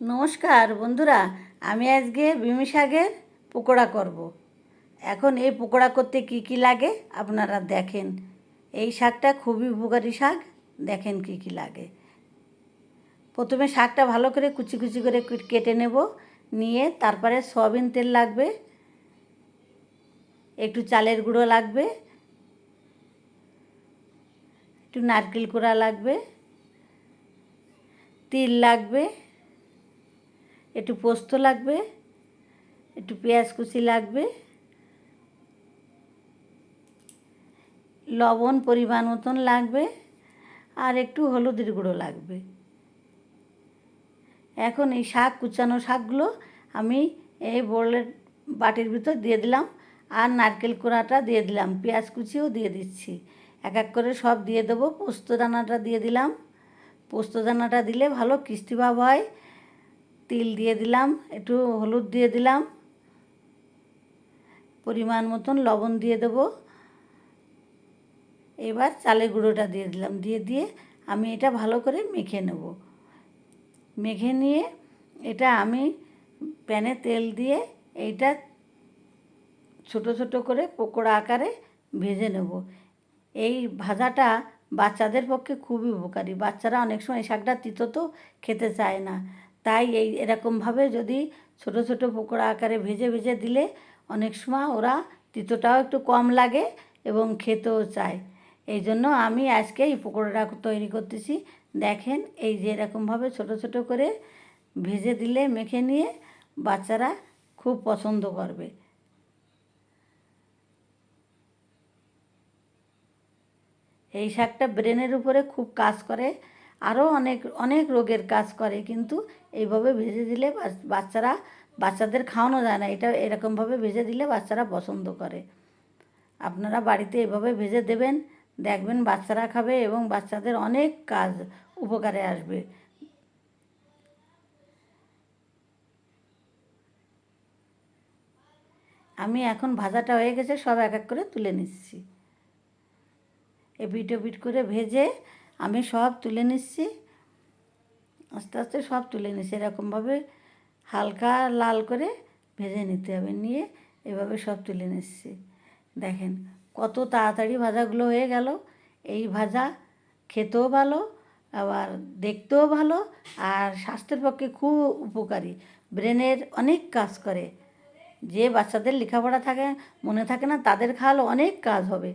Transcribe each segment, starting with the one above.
নমস্কার, বন্ধুরা। আমি আজকে বিমি শাকের পকোড়া করব। এখন এই পকোড়া করতে কি কি লাগে আপনারা দেখেন। এই শাকটা খুবই উপকারী শাক, দেখেন কি কি লাগে। প্রথমে শাকটা ভালো করে কুচি কুচি করে কেটে নেব, নিয়ে তারপরে সয়াবিন তেল লাগবে, একটু চালের গুঁড়ো লাগবে, একটু নারকেল কোড়া লাগবে, তিল লাগবে একটু পোস্ত লাগবে, একটু পেঁয়াজ কুচি লাগবে, লবণ পরিমাণ মতন লাগবে, আর একটু হলুদের গুঁড়ো লাগবে। এখন এই শাক, কুচানো শাকগুলো আমি এই বোলের বাটির ভিতর দিয়ে দিলাম, আর নারকেল কোড়াটা দিয়ে দিলাম, পেঁয়াজ কুচিও দিয়ে দিচ্ছি। এক এক করে সব দিয়ে দেবো, পোস্ত দানাটা দিয়ে দিলাম। পোস্ত দানাটা দিলে ভালো কিস্তি ভাব হয়। তিল দিয়ে দিলাম, একটু হলুদ দিয়ে দিলাম, পরিমাণ মতন লবণ দিয়ে দেব। এবার চালের গুঁড়োটা দিয়ে দিলাম, দিয়ে দিয়ে আমি এটা ভালো করে মেখে নেব। মেখে নিয়ে এটা আমি প্যানে তেল দিয়ে এইটা ছোট ছোট করে পকোড়া আকারে ভেজে নেব। এই ভাজাটা বাচ্চাদের পক্ষে খুবই উপকারী। বাচ্চারা অনেক সময় শাকটা তিতো তো খেতে চায় না। তাই এই এরকমভাবে যদি ছোট ছোট পকোড়া আকারে ভেজে ভেজে দিলে অনেক সময় ওরা তিতোটাও একটু কম লাগে এবং খেতেও চায়। এই জন্য আমি আজকে এই পকোড়াটা তৈরি করতেছি। দেখেন এই যে এরকমভাবে ছোট ছোট করে ভেজে দিলে, মেখে নিয়ে বাচ্চারা খুব পছন্দ করবে। এই শাকটা ব্রেনের উপরে খুব কাজ করে। আরও অনেক অনেক রোগের কাজ করে, কিন্তু এইভাবে ভেজে দিলে বাচ- বাচ্চারা, বাচ্চাদের খাওয়ানো যায় না। এটা এরকমভাবে ভেজে দিলে বাচ্চারা পছন্দ করে। আপনারা বাড়িতে এভাবে ভেজে দেবেন, দেখবেন বাচ্চারা খাবে এবং বাচ্চাদের অনেক কাজ উপকারে আসবে। আমি এখন ভাজাটা হয়ে গেছে, সব এক এক করে তুলে নিচ্ছি। এ পিঠ করে ভেজে আমি সব তুলে নিচ্ছি, আস্তে আস্তে সব তুলে নিচ্ছি। এরকমভাবে হালকা লাল করে ভেজে নিতে হবে, নিয়ে এভাবে সব তুলে নিচ্ছি। দেখেন কত তাড়াতাড়ি ভাজাগুলো হয়ে গেল। এই ভাজা খেতেও ভালো, আবার দেখতেও ভালো, আর স্বাস্থ্যের পক্ষে খুব উপকারী। ব্রেনের অনেক কাজ করে। যে বাচ্চাদের লেখাপড়া থাকে, মনে থাকে না, তাদের খাওয়ালে অনেক কাজ হবে।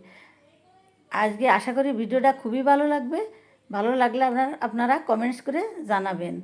আজকে আশা করি ভিডিওটা খুবই ভালো লাগবে। ভালো লাগলে আপনার আপনারা কমেন্টস করে জানাবেন।